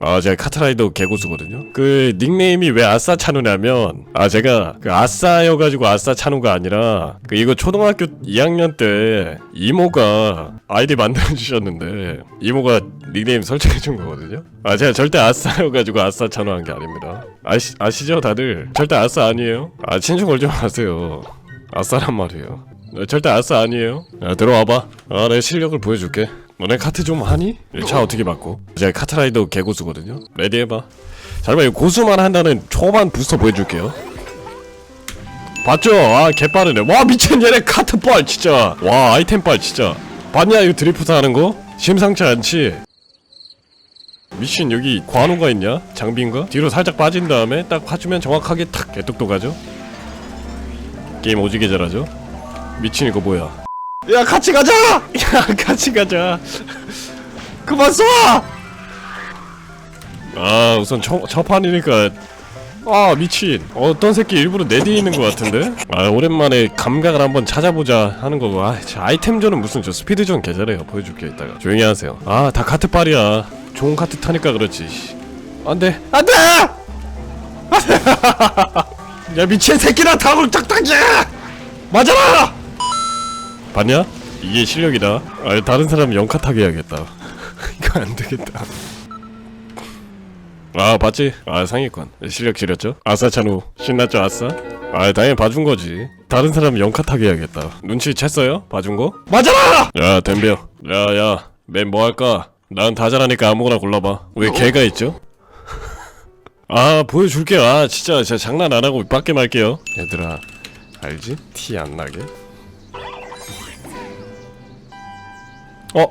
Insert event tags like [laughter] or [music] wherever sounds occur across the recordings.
아 제가 카트라이더 개고수거든요. 그 닉네임이 왜 아싸 찬우냐면 아 제가 그 아싸여가지고 아싸 찬우가 아니라 그 이거 초등학교 2학년 때 이모가 아이디 만들어주셨는데 이모가 닉네임 설정해준 거거든요. 아 제가 절대 아싸여가지고 아싸 찬우 한 게 아닙니다. 아시, 아시죠 다들? 절대 아싸 아니에요? 아 친추 걸지 마세요. 아싸란 말이에요. 네, 절대 아싸 아니에요? 야 들어와봐. 아내 실력을 보여줄게 너네 카트 좀 하니? 차 어떻게 바꿔? 제가 카트라이더 개고수거든요 레디 해봐 잘봐 이거 고수만 한다는 초반 부스터 보여줄게요 봤죠? 아 개빠르네 와 미친 얘네 카트빨 진짜 와 아이템빨 진짜 봤냐 이거 드리프트 하는 거? 심상치 않지? 미친 여기 관우가 있냐? 장비인가? 뒤로 살짝 빠진 다음에 딱 파주면 정확하게 탁 개똑똑하죠? 게임 오지게 잘하죠? 미친 이거 뭐야 야 같이 가자! [laughs] 야 같이 가자 그만 쏴! 아 우선 첫, 첫 판이니까 아 미친 어떤 새끼 일부러 내 뒤에 있는 것 같은데? 아 오랜만에 감각을 한번 찾아보자 하는 거고 아저 아이템전은 무슨 저 스피드전 개잘해요 보여줄게 이따가 조용히 하세요 아 다 카트 빨이야 좋은 카트 타니까 그렇지 씨. 안돼 안돼! 야 미친 새끼나 다굴 짝딱이 맞아라! 봤냐? 이게 실력이다 아 다른 사람 영카 타게 해야겠다 [laughs] 이거 안 되겠다 아 봤지? 아 상위권 실력 지렸죠? 아싸 찬우 신났죠 아싸? 아 당연히 봐준 거지 다른 사람 영카 타게 해야겠다 눈치 챘어요? 봐준 거? 맞아라! 야 덤벼 야야 맨 뭐 할까? 난 다 잘하니까 아무거나 골라봐 왜 개가 있죠? [laughs] 아 보여줄게 아 진짜 제가 장난 안 하고 밖에 말게요 얘들아 알지? 티 안 나게 어?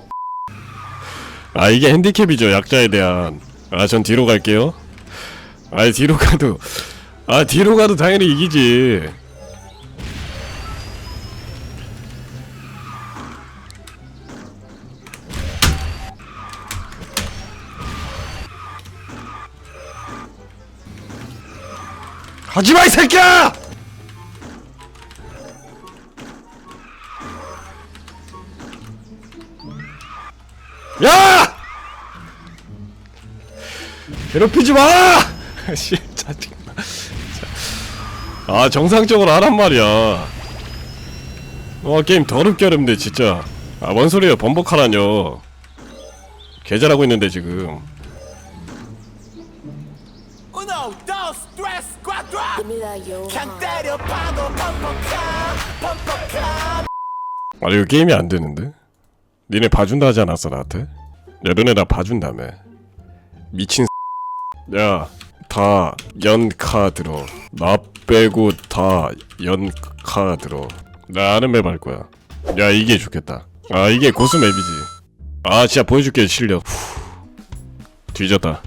아 이게 핸디캡이죠 약자에 대한 아 전 뒤로 갈게요 아 뒤로 가도 아 뒤로 가도 당연히 이기지 하지마 이 새끼야! 야! 괴롭히지 마! [laughs] 씨, 짜증나. 아, 정상적으로 하란 말이야. 와, 게임 더럽게 어렵네, 진짜. 아, 뭔 소리야, 번복하라뇨. 개잘하고 있는데, 지금. Uno, dos, tres, cuatro. 아니, 이거 게임이 안 되는데? 니네 봐준다 하지 않았어, 나한테? 야, 너네 나 봐준다며. 미친 야, 다 연카 들어. 나 빼고 다 연카 들어. 나 아는 맵 할 거야. 야, 이게 좋겠다. 아, 이게 고수 맵이지. 아, 진짜 보여줄게, 실력. 후. 뒤졌다.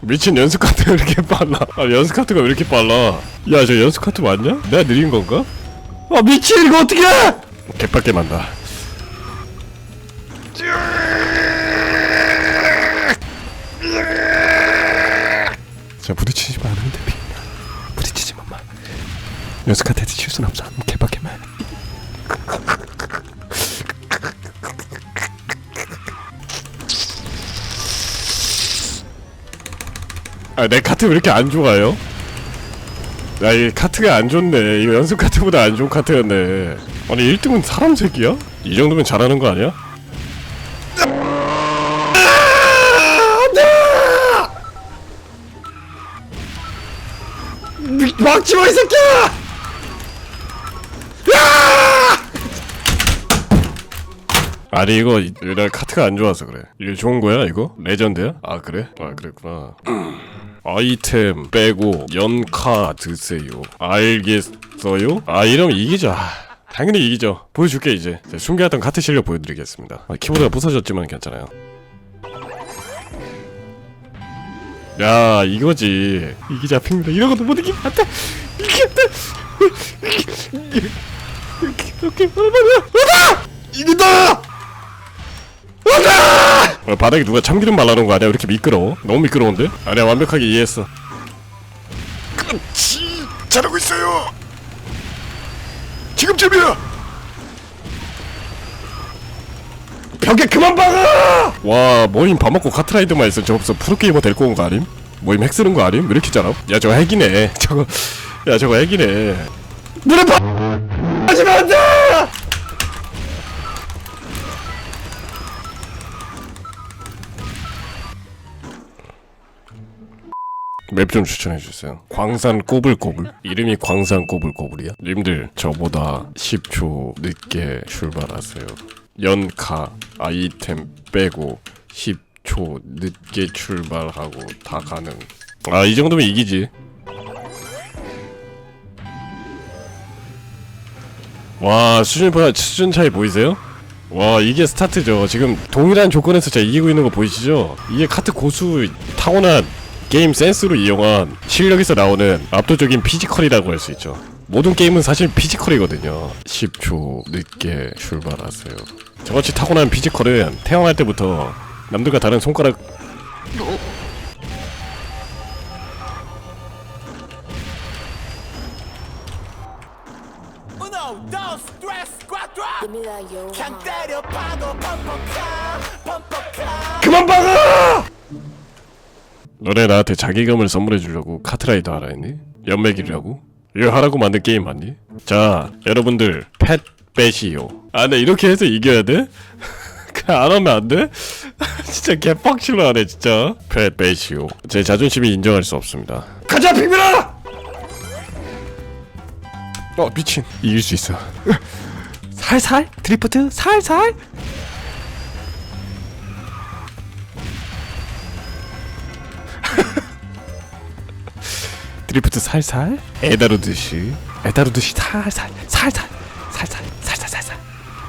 미친 연습 카트가 왜 이렇게 빨라? 아, 연습 카트가 왜 이렇게 빨라? 야, 저 연습 카트 맞냐? 내가 느린 건가? 아, 미친, 이거 어떻게 해! 개빡게 만다. 자 부딪히지 마 않으면 돼 부딪히지 마마 연습카트에서 칠순 없어 개빡게만 아내 카트 왜 이렇게 안 좋아요? 야 이 카트가 안 좋네 이거 연습 카트보다 안 좋은 카트였네 아니 1등은 사람 새끼야? 이 정도면 잘하는 거 아니야? 막지 마, 이 새끼야! 아니 이거 나 카트가 안 좋아서 그래. 이게 좋은 거야 이거? 레전드야? 아 그래? 아 그랬구나. 아이템 빼고 연카 드세요. 알겠어요? 아 이러면 이기죠. 아, 당연히 이기죠. 보여줄게 이제. 숨겨왔던 카트 실력 보여드리겠습니다. 아, 키보드가 부서졌지만 괜찮아요. 야 이거지 이기 잡힙니다 이런 것도 못 이기면 안 돼 이기겠다 이렇게 얼마나 이긴다 오다 어, 바닥에 누가 참기름 발라놓은 거 아니야 왜 이렇게 미끄러워 너무 미끄러운데 아니야 완벽하게 이해했어 그렇지 잘하고 있어요 지금쯤이야 벽에 그만 박아! 와 모임 밥 먹고 카트라이더만 있어 저 없어 프로게이머 데리고 온 거 아님? 모임 핵 쓰는 거 아님? 왜 이렇게 잘함? 야 저거 핵이네 [laughs] 저거 야 저거 핵이네 눈에 봐! 하지마 안돼! 맵 좀 추천해 주세요. 광산 꼬불꼬불. 이름이 광산 꼬불꼬불이야? 님들 저보다 10초 늦게 출발하세요. 연카 아이템 빼고 10초 늦게 출발하고 다 가능. 아 이 정도면 이기지. 와 수준 봐 수준 차이 보이세요? 와 이게 스타트죠. 지금 동일한 조건에서 제가 이기고 있는 거 보이시죠? 이게 카트 고수 타고난 게임 센스로 이용한 실력에서 나오는 압도적인 피지컬이라고 할 수 있죠. 모든 게임은 사실 피지컬이거든요. 10초 늦게 출발하세요. 저같이 타고난 피지컬은 태어날 때부터 남들과 다른 손가락 너네 나한테 자기감을 선물해 주려고 카트라이더 하라 했니? 연맥이라고? 이거 하라고 만든 게임 맞니? 자, 여러분들 펫 빼시오. 아, 네 이렇게 해서 이겨야 돼? [laughs] 안 하면 안 돼? [laughs] 진짜 개빡치러하네 진짜. 펫 빼시오. 제 자존심이 인정할 수 없습니다. 가자 빅민아! 어 미친 이길 수 있어. 살살 드리프트 살살. 드리프트 살살? 에다르듯이 에다르듯이 살살 살살 살살 살살 살살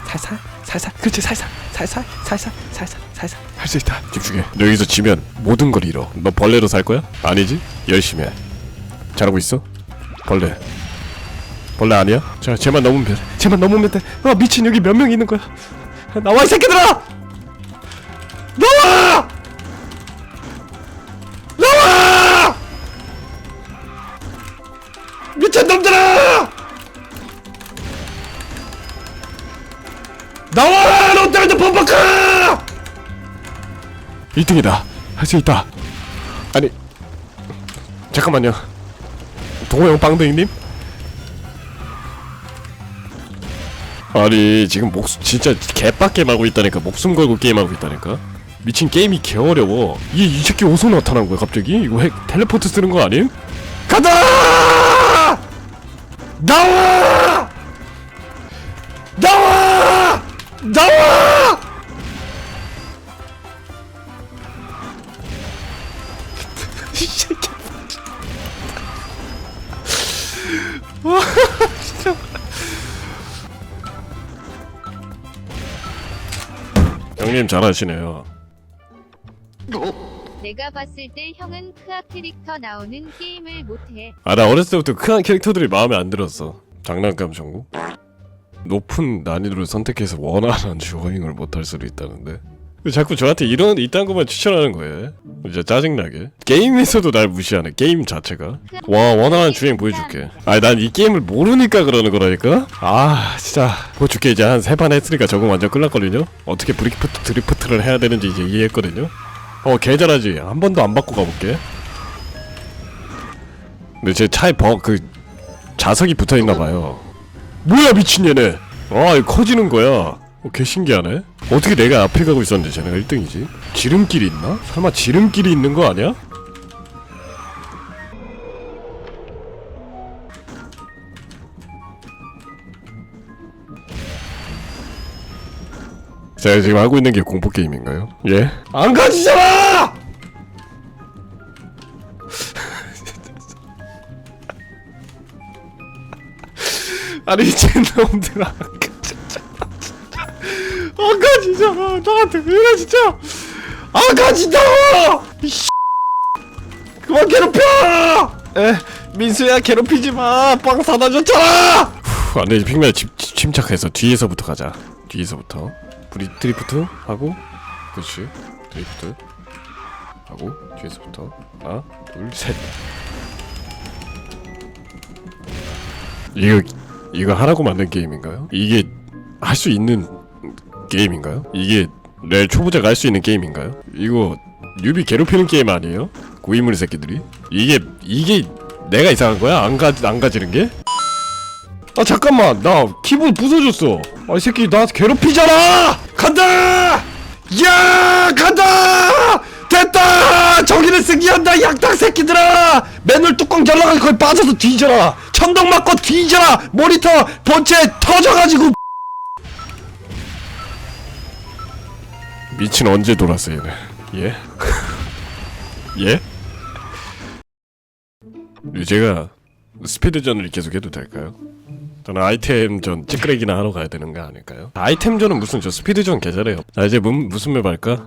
살살 살살 그렇지 살살 살살 살살 살살 살살. 할 수 있다. 집중해. 너 여기서 지면 모든 걸 잃어. 너 벌레로 살 거야? 아니지? 열심히 해. 잘하고 있어? 벌레. 벌레 아니야? 자 쟤만 넘으면 돼. 쟤만 넘으면 돼아 미친 여기 몇 명 있는 거야? 나와 이 새끼들아! 나와 1등이다. 할 수 있다. 아니 잠깐만요. 동호영 빵댕이님? 아니 지금 목숨 진짜 개빡게임 하고 있다니까 목숨 걸고 게임하고 있다니까 미친 게임이 개 어려워 이이 이 새끼 어디서 나타난 거야 갑자기 이거 핵 텔레포트 쓰는 거 아님? 가자! 나와! 나와! 나와! 형님 잘하시네요. 내가 봤을 때 형은 크아 캐릭터 나오는 게임을 못해. 아 나 어렸을 때부터 크한 캐릭터들이 마음에 안 들었어 장난감 전국 높은 난이도를 선택해서 원하는 [laughs] 주어잉을 못할 수도 있다는데 왜 자꾸 저한테 이런 이딴 것만 추천하는 거예요? 진짜 짜증나게. 게임에서도 날 무시하네 게임 자체가. 와 원하는 주행 보여줄게. 아니 난 이 게임을 모르니까 그러는 거라니까? 아 진짜. 보여줄게. 이제 한 세 판 했으니까 적응 완전 끝났거든요? 어떻게 브리프트 드리프트를 해야 되는지 이제 이해했거든요? 어 개잘하지. 한 번도 안 바꿔 가볼게. 근데 제 차에 버그 자석이 붙어 있나 봐요. 뭐야 미친 얘네. 아 커지는 거야. 어, 개 신기하네. 어떻게 내가 앞에 가고 있었는데 쟤네가 1등이지? 지름길이 있나? 설마 지름길이 있는 거 아니야? 제가 지금 하고 있는 게 공포 게임인가요? 예? 안 가지잖아! [laughs] 아니 미친놈들아 안 가지잖아 나한테 왜 이래 진짜? 안 가진다고 이씨. 그만 괴롭혀! 에 민수야 괴롭히지 마빵 사다 줬잖아! 후, 안돼 핑맨 침착해서 뒤에서부터 가자. 뒤에서부터. 브리 드리프트 하고 그렇지. 드리프트 하고 뒤에서부터. 하나 둘셋. 이거 이거 하라고 만든 게임인가요? 이게 할 수 있는 게임인가요? 이게 네 초보자가 할 수 있는 게임인가요? 이거 뉴비 괴롭히는 게임 아니에요? 고인물 새끼들이 이게 이게 내가 이상한 거야? 안 가, 안 가지는 게? 아 잠깐만 나 키보드 부서졌어 아이 새끼 나 괴롭히잖아 간다 야 간다 됐다 저기를 승리한다 약당 새끼들아 맨홀 뚜껑 잘라가지고 거기 빠져서 뒤져라 천둥 맞고 뒤져라 모니터 본체 터져가지고 미친 언제 돌았어 얘네 예? [laughs] 예? 제가 스피드전을 계속 해도 될까요? 저는 아이템전 찌끄레기나 하러 가야 되는 거 아닐까요? 아이템전은 무슨 저 스피드전 개잘해요 자 이제 무, 무슨 맵 할까?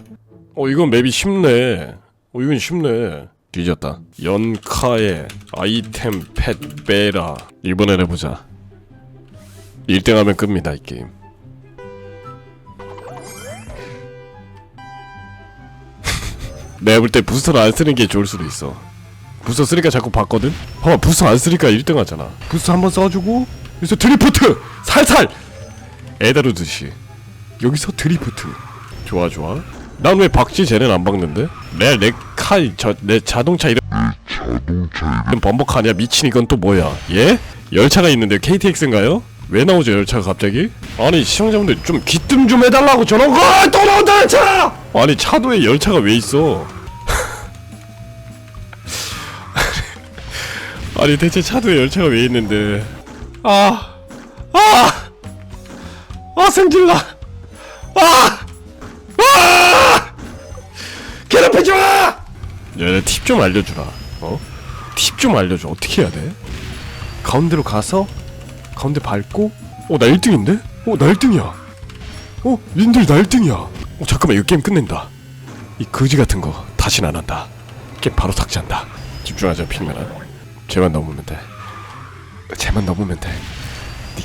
어 이건 맵이 쉽네 어 이건 쉽네 뒤졌다 연카에 아이템 펫 빼라 이번엔 해보자 1등하면 끕니다 이 게임 내가 볼 때 부스터를 안 쓰는 게 좋을 수도 있어 부스터 쓰니까 자꾸 봤거든? 봐봐 부스터 안 쓰니까 1등 하잖아 부스터 한번 써주고 여기서 드리프트! 살살! 에다르듯이 여기서 드리프트 좋아 좋아 난 왜 박지 쟤는 안 박는데? 내내칼저내 자동차 이름 자동차 범벅하냐 미친 이건 또 뭐야 예? 열차가 있는데 KTX인가요? 왜 나오죠 열차가 갑자기? 아니 시청자분들 좀 귀뜸 좀 해달라고 저런 거또 나온다 열차! 아니 차도에 열차가 왜 있어 [laughs] 아니 대체 차도에 열차가 왜 있는데 아 아! 아 승질나 아! 아! 괴롭히지 마! 야팁 좀 알려주라 어? 팁 좀 알려줘 어떻게 해야 돼? 가운데로 가서 가운데 밟고 어 나 1등인데? 어 나 1등이야 어? 님들 나 1등이야 어 잠깐만 이거 게임 끝낸다 이 거지 같은 거 다신 안 한다 게임 바로 삭제한다 집중하자 핑맨아 쟤만 넘으면 돼 쟤만 넘으면 돼네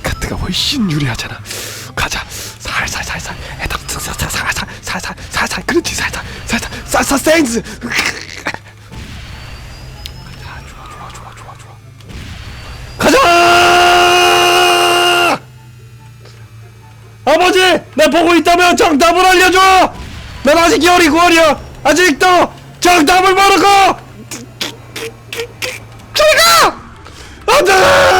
카트가 훨씬 유리하잖아 가자 살살 살살 애당 살살 살살 살살 살살 그렇지 살살 살살 살살 센스 보고 있다면 정답을 알려줘! 난 아직 열이 구월이야! 아직도 정답을 모르고! 제가! 안돼!